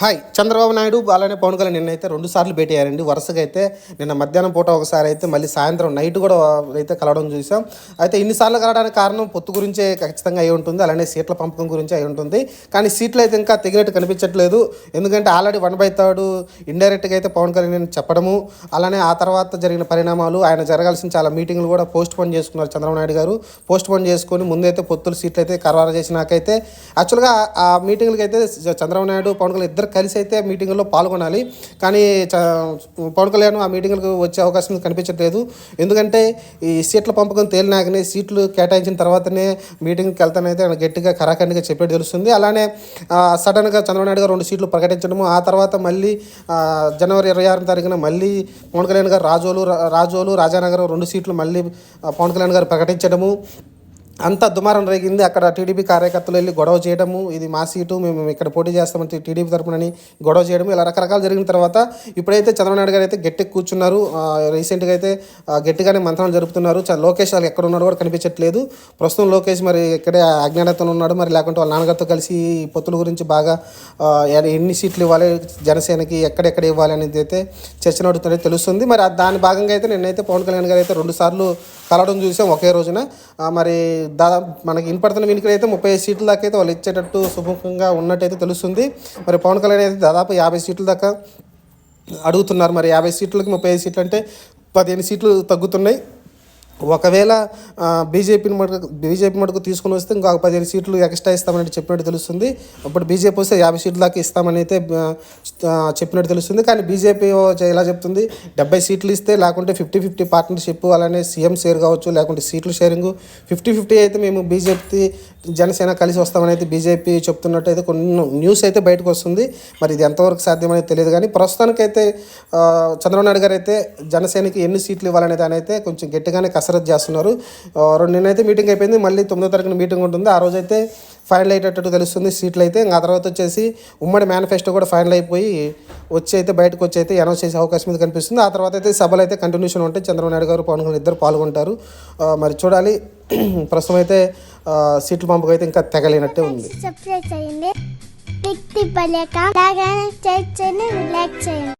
Hi. Chandrababu Naidu అలానే పవన్ కళ్యాణ్ నిన్నైతే అయితే రెండు సార్లు భేటీ అయ్యారండి. వరుసగా అయితే నిన్న మధ్యాహ్నం పూట ఒకసారి అయితే మళ్ళీ సాయంత్రం నైట్ కూడా అయితే కలవడం చూసాం అయితే ఇన్నిసార్లు కలవడానికి కారణం పొత్తు గురించే ఖచ్చితంగా అయి ఉంటుంది. అలానే సీట్ల పంపకం గురించి అయి ఉంటుంది. కానీ సీట్లు అయితే ఇంకా తెగినట్టు కనిపించట్లేదు. ఎందుకంటే ఆల్రెడీ వన్ బై థర్డ్ ఇండైరెక్ట్గా అయితే పవన్ కళ్యాణ్ చెప్పడము. అలానే ఆ తర్వాత జరిగిన పరిణామాలు ఆయన జరగాల్సిన చాలా మీటింగ్లు కూడా పోస్ట్ పోన్ చేసుకున్నారు చంద్రబాబు నాయుడు గారు. పోస్ట్ పోన్ చేసుకొని ముందైతే పొత్తులు సీట్లు అయితే ఖరారు చేసినాకైతే యాక్చువల్గా ఆ మీటింగ్లకి అయితే చంద్రబాబు నాయుడు పవన్ కళ్యాణ్ ఇద్దరు కలిసి అయితే మీటింగ్లో పాల్గొనాలి. కానీ చ- పవన్ కళ్యాణ్ ఆ మీటింగ్లకు వచ్చే అవకాశం కనిపించట్లేదు. ఎందుకంటే ఈ సీట్ల పంపకం తేలినాకనే సీట్లు కేటాయించిన తర్వాతనే మీటింగ్కి వెళ్తానైతే గట్టిగా ఖరాఖండిగా చెప్పేది తెలుస్తుంది. అలానే సడన్గా చంద్రబాబు నాయుడు గారు రెండు సీట్లు ప్రకటించడము ఆ తర్వాత మళ్ళీ జనవరి ఇరవై ఆరు తారీఖున మళ్ళీ పవన్ కళ్యాణ్ గారు రాజోలు రా- రాజోలు రాజానగరం రెండు సీట్లు మళ్ళీ పవన్ కళ్యాణ్ గారు ప్రకటించడము అంత దుమారం రేగింది. అక్కడ టీడీపీ కార్యకర్తలు వెళ్ళి గొడవ చేయడము ఇది మా సీటు మేము ఇక్కడ పోటీ చేస్తామని టీడీపీ తరపునని గొడవ చేయడం ఇలా రకరకాలు జరిగిన తర్వాత ఇప్పుడైతే చంద్రబాబు నాయుడు గారు అయితే గట్టి కూర్చున్నారు. రీసెంట్గా అయితే గట్టిగానే మంత్రాలు జరుపుతున్నారు. చ- లోకేష్ వాళ్ళు ఎక్కడ ఉన్నాడు కూడా కనిపించట్లేదు. ప్రస్తుతం లోకేష్ మరి ఇక్కడే అజ్ఞానతను ఉన్నాడు. మరి లేకుంటే వాళ్ళ నాన్నగారితో కలిసి ఈ పొత్తుల గురించి బాగా ఎన్ని సీట్లు ఇవ్వాలి జనసేనకి ఎక్కడెక్కడ ఇవ్వాలి అనేది అయితే చర్చ నడుతున్నది తెలుస్తుంది. మరి దాని భాగంగా అయితే నిన్నైతే పవన్ కళ్యాణ్ గారు అయితే రెండు సార్లు కలవడం చూసాం ఒకే రోజున. మరి దాదాపు మనకి ఇన్పడుతున్న వినికిడి అయితే ముప్పై ఐదు సీట్ల దాకా అయితే వాళ్ళు ఇచ్చేటట్టు సుముఖంగా ఉన్నట్టయితే తెలుస్తుంది. మరి పవన్ కళ్యాణ్ అయితే దాదాపు యాభై సీట్ల దాకా అడుగుతున్నారు. మరి యాభై సీట్లకి ముప్పై ఐదు సీట్లు అంటే పదిహేను సీట్లు తగ్గుతున్నాయి. ఒకవేళ బీజేపీని మటుకు బీజేపీ మటుకు తీసుకుని వస్తే ఇంకొక పదిహేను సీట్లు ఎక్స్ట్రా ఇస్తామని చెప్పినట్టు తెలుస్తుంది. అప్పుడు బీజేపీ వస్తే యాభై సీట్ల దాకా ఇస్తామని అయితే చెప్పినట్టు తెలుస్తుంది. కానీ బీజేపీ ఎలా చెప్తుంది? డెబ్బై సీట్లు ఇస్తే లేకుంటే ఫిఫ్టీ ఫిఫ్టీ పార్ట్నర్షిప్ అలానే సీఎం షేర్ కావచ్చు లేకుంటే సీట్లు షేరింగ్. ఫిఫ్టీ ఫిఫ్టీ అయితే మేము బీజేపీ జనసేన కలిసి వస్తామని అయితే బీజేపీ చెప్తున్నట్టు అయితే కొన్ని న్యూస్ అయితే బయటకు వస్తుంది. మరి ఇది ఎంతవరకు సాధ్యమనేది తెలియదు కానీ ప్రస్తుతానికైతే చంద్రబాబు నాయుడు గారు అయితే జనసేనకి ఎన్ని సీట్లు ఇవ్వాలనే దాని అయితే కొంచెం గట్టిగానే కసరత్తు చేస్తున్నారు. రెండు నిన్నైతే మీటింగ్ అయిపోయింది. మళ్ళీ తొమ్మిదో తారీఖున మీటింగ్ ఉంటుంది. ఆ రోజు అయితే ఫైనల్ అయ్యేటట్టు తెలుస్తుంది సీట్లు అయితే. ఆ తర్వాత వచ్చేసి ఉమ్మడి మేనిఫెస్టో కూడా ఫైనల్ అయిపోయి వచ్చి అయితే బయటకు వచ్చి అయితే అనౌన్స్ చేసే అవకాశం మీద కనిపిస్తుంది. ఆ తర్వాత అయితే సభలు అయితే కంటిన్యూషన్ ఉంటాయి. చంద్రబాబు నాయుడు గారు పవన్ కళ్యాణ్ ఇద్దరు పాల్గొంటారు. మరి చూడాలి. ప్రస్తుతం అయితే ఆ, సీట్ల అయితే ఇంకా తెగలేనట్టే ఉంది. సబ్స్క్రైబ్ చేయండి.